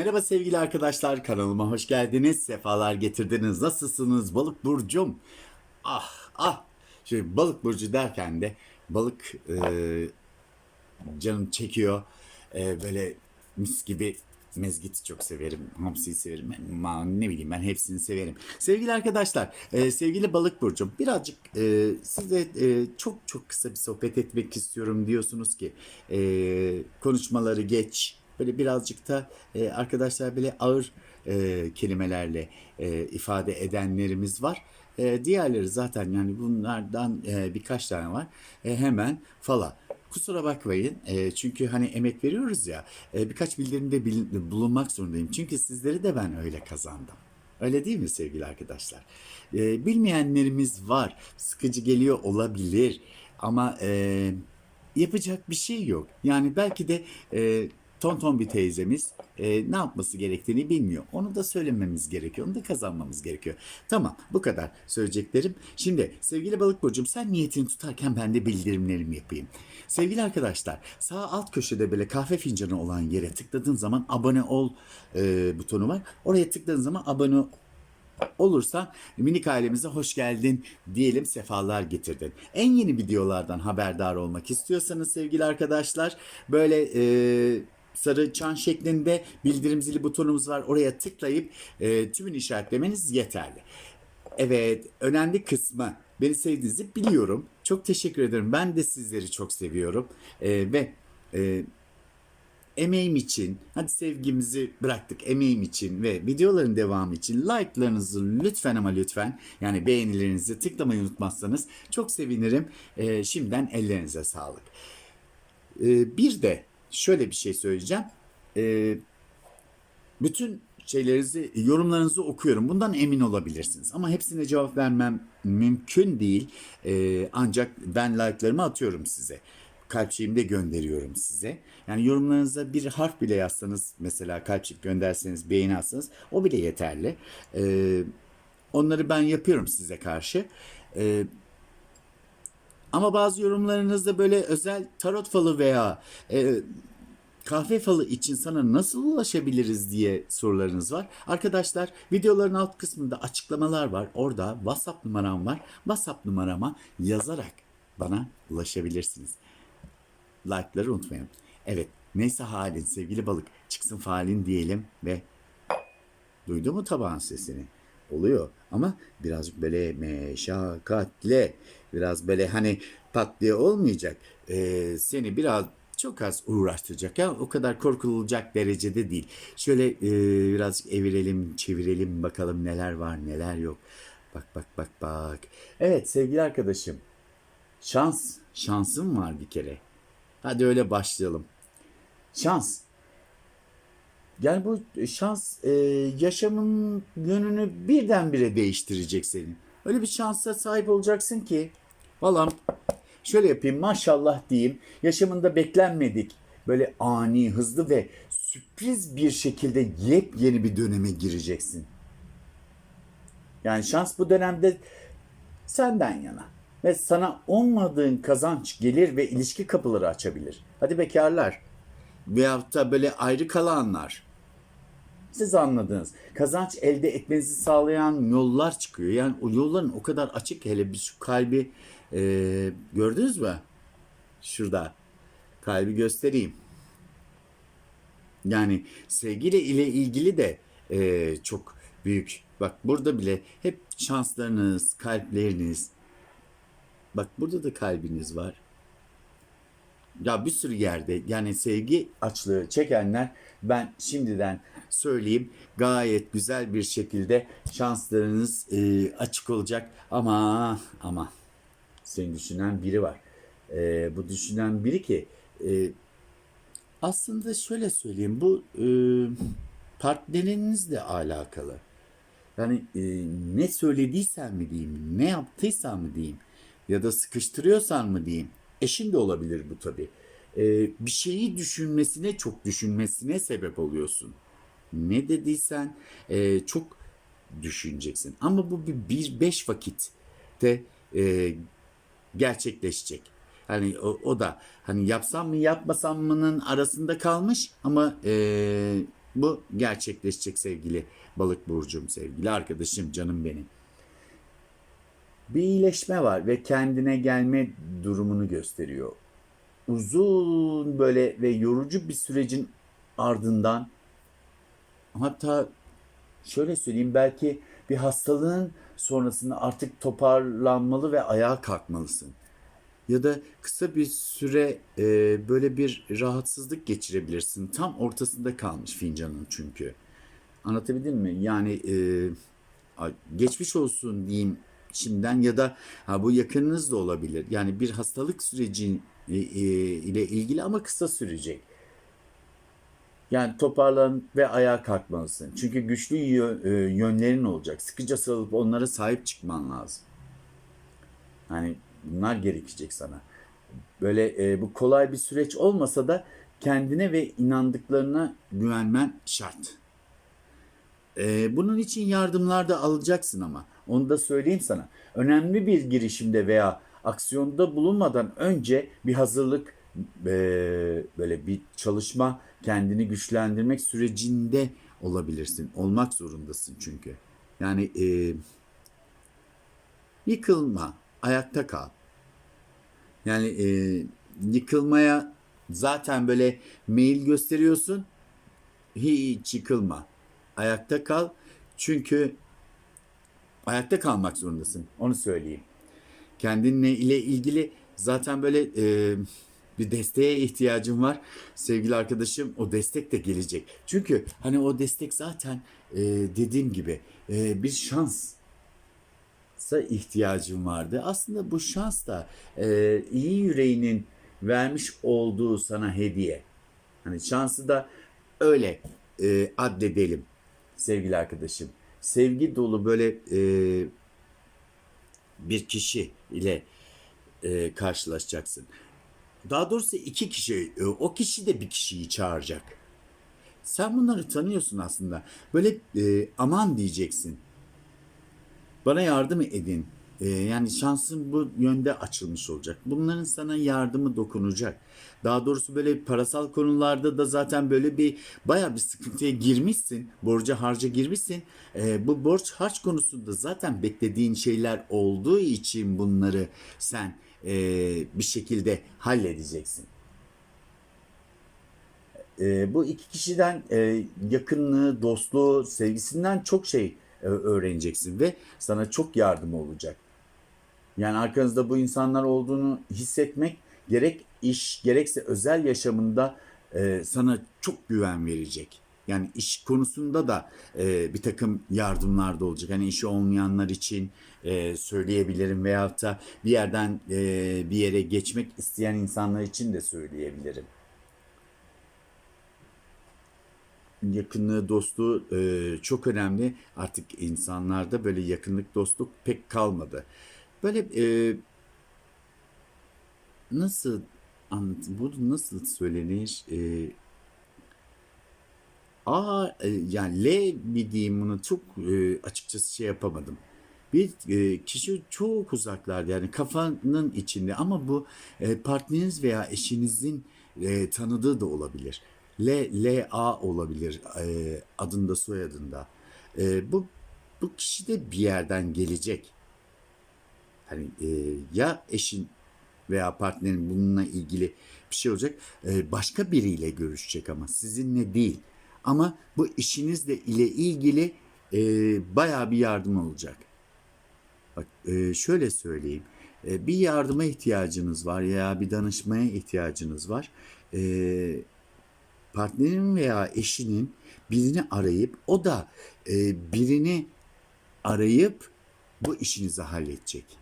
Merhaba sevgili arkadaşlar kanalıma hoş geldiniz. Sefalar getirdiniz. Nasılsınız balık burcum? Ah ah. Şimdi balık burcu derken de balık e, canım çekiyor. E, böyle mis gibi mezgiti çok severim. Hamsiyi severim. Ma, ne bileyim ben hepsini severim. Sevgili arkadaşlar, e, sevgili balık burcum birazcık e, size e, çok çok kısa bir sohbet etmek istiyorum diyorsunuz ki e, konuşmaları geç. Böyle birazcık da e, arkadaşlar böyle ağır e, kelimelerle e, ifade edenlerimiz var. E, diğerleri zaten yani bunlardan e, birkaç tane var. E, hemen fala. Kusura bakmayın e, çünkü hani emek veriyoruz ya e, birkaç bildirimde bil- bulunmak zorundayım. Çünkü sizleri de ben öyle kazandım. Öyle değil mi sevgili arkadaşlar? E, bilmeyenlerimiz var. Sıkıcı geliyor olabilir ama e, yapacak bir şey yok. Yani belki de e, tonton bir teyzemiz e, ne yapması gerektiğini bilmiyor. Onu da söylememiz gerekiyor. Onu da kazanmamız gerekiyor. Tamam bu kadar söyleyeceklerim. Şimdi sevgili balık burcum sen niyetini tutarken ben de bildirimlerimi yapayım. Sevgili arkadaşlar sağ alt köşede böyle kahve fincanı olan yere tıkladığın zaman abone ol e, butonu var. Oraya tıkladığın zaman abone olursan minik ailemize hoş geldin diyelim sefalar getirdin. En yeni videolardan haberdar olmak istiyorsanız sevgili arkadaşlar böyle e, sarı çan şeklinde bildirim zili butonumuz var. Oraya tıklayıp e, tümünü işaretlemeniz yeterli. Evet, önemli kısmı beni sevdiğinizi biliyorum. Çok teşekkür ederim. Ben de sizleri çok seviyorum. E, ve e, emeğim için, hadi sevgimizi bıraktık emeğim için ve videoların devamı için like'larınızı lütfen ama lütfen yani beğenilerinizi tıklamayı unutmazsanız çok sevinirim. Ee, şimdiden ellerinize sağlık. Ee, bir de şöyle bir şey söyleyeceğim. Ee, bütün şeylerinizi, yorumlarınızı okuyorum. Bundan emin olabilirsiniz. Ama hepsine cevap vermem mümkün değil. Ee, ancak ben like'larımı atıyorum size. Kalpçiğimi de gönderiyorum size. Yani yorumlarınıza bir harf bile yazsanız, mesela kalpçik gönderseniz, beğeni atsanız o bile yeterli. Ee, onları ben yapıyorum size karşı. Ee, ama bazı yorumlarınızda böyle özel tarot falı veya e, kahve falı için sana nasıl ulaşabiliriz diye sorularınız var. Arkadaşlar videoların alt kısmında açıklamalar var. Orada WhatsApp numaram var. WhatsApp numarama yazarak bana ulaşabilirsiniz. Like'ları unutmayın. Evet neyse halin sevgili balık çıksın falin diyelim ve Duydu mu tabağın sesini? Oluyor ama birazcık böyle meşakkatle, biraz böyle hani pat diye olmayacak. Ee, seni biraz çok az uğraştıracak ya o kadar korkulacak derecede değil. Şöyle e, birazcık evirelim, çevirelim bakalım neler var neler yok. Bak bak bak bak. Evet sevgili arkadaşım. Şans, şansım var bir kere. Hadi öyle başlayalım. Şans. Yani bu şans e, yaşamın yönünü birdenbire değiştirecek senin. Öyle bir şansa sahip olacaksın ki. Valla şöyle yapayım maşallah diyeyim. Yaşamında beklenmedik böyle ani, hızlı ve sürpriz bir şekilde yepyeni bir döneme gireceksin. Yani şans bu dönemde senden yana. Ve sana olmadığın kazanç gelir ve ilişki kapıları açabilir. Hadi bekarlar veyahut da böyle ayrı kalanlar. Siz anladınız. Kazanç elde etmenizi sağlayan yollar çıkıyor. Yani o yolların o kadar açık hele bir şu kalbi e, gördünüz mü? Şurada. Kalbi göstereyim. Yani sevgiyle ile ilgili de e, çok büyük. Bak burada bile hep şanslarınız, kalpleriniz. Bak burada da kalbiniz var. Ya bir sürü yerde yani sevgi açlığı çekenler ben şimdiden söyleyeyim gayet güzel bir şekilde şanslarınız e, açık olacak ama ama seni düşünen biri var. E, bu düşünen biri ki e, aslında şöyle söyleyeyim bu e, partnerinizle alakalı. Yani e, ne söylediysen mi diyeyim, ne yaptıysan mı diyeyim ya da sıkıştırıyorsan mı diyeyim. Eşin de olabilir bu tabii. E, bir şeyi düşünmesine, çok düşünmesine sebep oluyorsun. Ne dediysen e, çok düşüneceksin. Ama bu bir, bir beş vakit de e, gerçekleşecek. Hani o, o da hani yapsam mı yapmasam mı'nın arasında kalmış ama e, Bu gerçekleşecek sevgili balık burcum, sevgili arkadaşım, canım benim. Bir iyileşme var ve kendine gelme durumunu gösteriyor. Uzun böyle ve yorucu bir sürecin ardından hatta şöyle söyleyeyim belki bir hastalığın sonrasında artık toparlanmalı ve ayağa kalkmalısın. Ya da kısa bir süre e, böyle bir rahatsızlık geçirebilirsin. Tam ortasında kalmış fincanın çünkü. Anlatabildim mi? Yani e, geçmiş olsun diyeyim şimdiden ya da ha, bu yakınınız da olabilir. Yani bir hastalık süreci e, e, ile ilgili ama kısa sürecek. Yani toparlan ve ayağa kalkmalısın. Çünkü güçlü e, yönlerin olacak. Sıkıca sarılıp onlara sahip çıkman lazım. Yani bunlar gerekecek sana. Böyle e, bu kolay bir süreç olmasa da kendine ve inandıklarına güvenmen şart. E, bunun için yardımlar da alacaksın ama. Onu da söyleyeyim sana. Önemli bir girişimde veya aksiyonda bulunmadan önce bir hazırlık, e, böyle bir çalışma, kendini güçlendirmek sürecinde olabilirsin. Olmak zorundasın çünkü. Yani e, yıkılma, ayakta kal. Yani e, yıkılmaya zaten böyle meyil gösteriyorsun. Hiç yıkılma. Ayakta kal. Çünkü ayakta kalmak zorundasın. Onu söyleyeyim. Kendinle ile ilgili zaten böyle e, bir desteğe ihtiyacın var. Sevgili arkadaşım o destek de gelecek. Çünkü hani o destek zaten e, dediğim gibi e, bir şans ihtiyacım vardı. Aslında bu şans da e, iyi yüreğinin vermiş olduğu sana hediye. Hani şansı da öyle e, addedelim sevgili arkadaşım. Sevgi dolu böyle e, bir kişi ile e, karşılaşacaksın. Daha doğrusu iki kişi, e, o kişi de bir kişiyi çağıracak. Sen bunları tanıyorsun aslında. Böyle e, aman diyeceksin. Bana yardım edin. Ee, yani şansın bu yönde açılmış olacak. Bunların sana yardımı dokunacak. Daha doğrusu böyle parasal konularda da zaten böyle bir baya bir sıkıntıya girmişsin. Borca harca girmişsin. Ee, bu borç harç konusunda zaten beklediğin şeyler olduğu için bunları sen e, bir şekilde halledeceksin. Ee, bu iki kişiden e, yakınlığı, dostluğu, sevgisinden çok şey e, öğreneceksin ve sana çok yardım olacak. Yani arkanızda bu insanlar olduğunu hissetmek gerek iş gerekse özel yaşamında e, sana çok güven verecek. Yani iş konusunda da e, bir takım yardımlar da olacak. Hani işi olmayanlar için e, söyleyebilirim veyahut da bir yerden e, bir yere geçmek isteyen insanlar için de söyleyebilirim. yakınlığı, dostluğu e, çok önemli. Artık insanlarda böyle yakınlık, dostluk pek kalmadı. Böyle e, nasıl anlat, bu nasıl söylenir? E, A e, yani L mi diyeyim bunu çok e, açıkçası şey yapamadım. Bir e, kişi çok uzaklarda yani kafanın içinde ama bu e, partneriniz veya eşinizin e, tanıdığı da olabilir. L, L, A olabilir e, adında soyadında. Bu bu kişi de bir yerden gelecek. Hani e, ya eşin veya partnerin bununla ilgili bir şey olacak. E, başka biriyle görüşecek ama sizinle değil. Ama bu işinizle ile ilgili e, bayağı bir yardım olacak. Bak e, şöyle söyleyeyim. E, bir yardıma ihtiyacınız var ya bir danışmaya ihtiyacınız var. E, partnerin veya eşinin birini arayıp o da e, birini arayıp bu işinizi halledecek.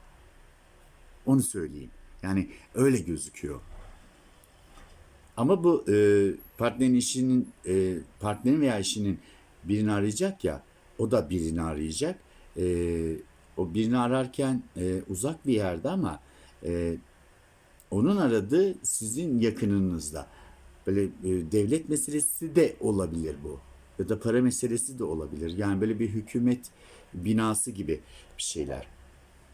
Onu söyleyeyim. Yani öyle gözüküyor. Ama bu e, partnerin işinin e, partnerin veya eşinin birini arayacak ya o da birini arayacak. E, o birini ararken e, uzak bir yerde ama e, onun aradığı sizin yakınınızda. Böyle e, devlet meselesi de olabilir bu. Ya da para meselesi de olabilir. Yani böyle bir hükümet binası gibi bir şeyler.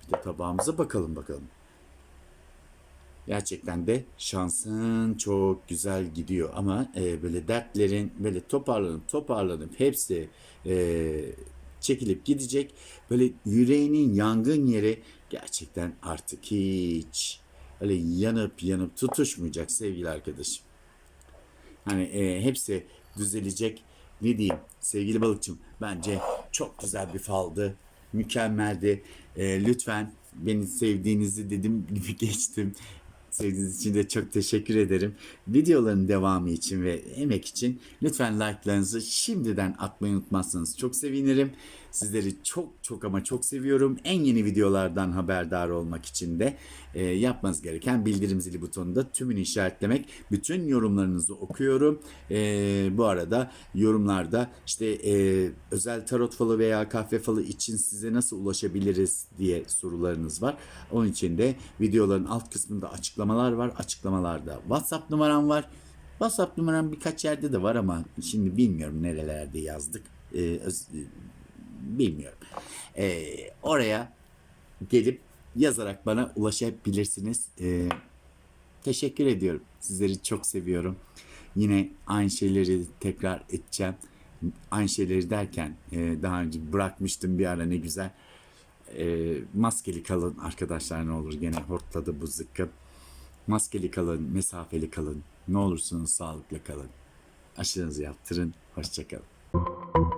Bir de tabağımıza bakalım bakalım. Gerçekten de şansın çok güzel gidiyor ama e, böyle dertlerin böyle toparlanıp toparlanıp hepsi e, çekilip gidecek. Böyle yüreğinin yangın yeri gerçekten artık hiç öyle yanıp yanıp tutuşmayacak sevgili arkadaşım. Hani e, hepsi düzelecek. Ne diyeyim sevgili balıkçım bence çok güzel bir faldı. Mükemmeldi. E, lütfen beni sevdiğinizi dedim gibi geçtim. Sevdiğiniz için de çok teşekkür ederim. Videoların devamı için ve emek için lütfen like'larınızı şimdiden atmayı unutmazsanız çok sevinirim. Sizleri çok çok ama çok seviyorum. En yeni videolardan haberdar olmak için de e, yapmanız gereken bildirim zili butonunda tümünü işaretlemek. Bütün yorumlarınızı okuyorum. E, bu arada yorumlarda işte e, özel tarot falı veya kahve falı için size nasıl ulaşabiliriz diye sorularınız var. Onun için de videoların alt kısmında açıklamalar var. Açıklamalarda WhatsApp numaram var. WhatsApp numaram birkaç yerde de var ama şimdi bilmiyorum nerelerde yazdık. E, öz- bilmiyorum. E, oraya gelip yazarak bana ulaşabilirsiniz. E, teşekkür ediyorum. Sizleri çok seviyorum. Yine aynı şeyleri tekrar edeceğim. Aynı şeyleri derken e, daha önce bırakmıştım bir ara ne güzel. E, maskeli kalın arkadaşlar ne olur gene hortladı bu zıkkım. Maskeli kalın, mesafeli kalın. Ne olursunuz sağlıklı kalın. Aşınızı yaptırın. Hoşçakalın.